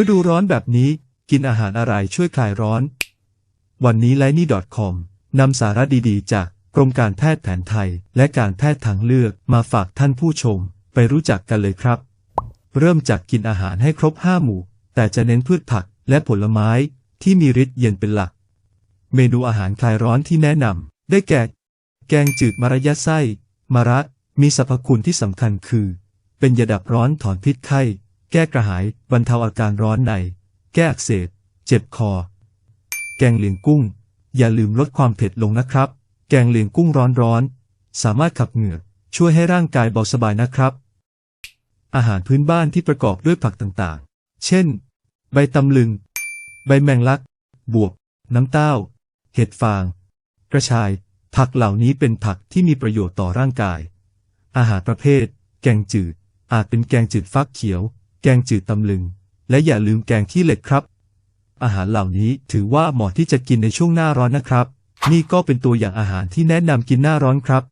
ฤดูร้อนแบบนี้กินอาหารอะไรช่วยคลายร้อน วันนี้ไลนี่ .com นำสาระดีๆ จากกรมการแพทย์แผนไทย และการแพทย์ทางเลือกมาฝากท่านผู้ชม ไปรู้จักกันเลยครับ เริ่มจากกินอาหารให้ครบ5หมู่ แต่จะเน้นพืชผักและผลไม้ที่มีฤทธิ์เย็นเป็นหลัก เมนูอาหารคลายร้อนที่แนะนำได้แก่ แกงจืดมะระยะไส้มะระมีสรรพคุณที่สำคัญคือ เป็นยาดับร้อนถอนพิษไข้ แก้กระหาย บรรเทาอาการร้อนใน แก้อักเสบ เจ็บคอ แกงเหลียงกุ้ง อย่าลืมลดความเผ็ดลงนะครับ แกงเหลียงกุ้งร้อนๆ สามารถขับเหงื่อ ช่วยให้ร่างกายเบาสบายนะครับ อาหารพื้นบ้านที่ประกอบด้วยผักต่างๆ เช่น ใบตำลึง ใบแมงลัก บวบ น้ำเต้า เห็ดฟาง กระชาย ผักเหล่านี้เป็นผักที่มีประโยชน์ต่อร่างกาย อาหารประเภท แกงจืด อาจเป็นแกงจืดฟักเขียว แกงจืดตำลึง และอย่าลืมแกงขี้เหล็กครับ อาหารเหล่านี้ถือว่าเหมาะที่จะกินในช่วงหน้าร้อนนะครับ นี่ก็เป็นตัวอย่างอาหารที่แนะนำกินหน้าร้อนครับ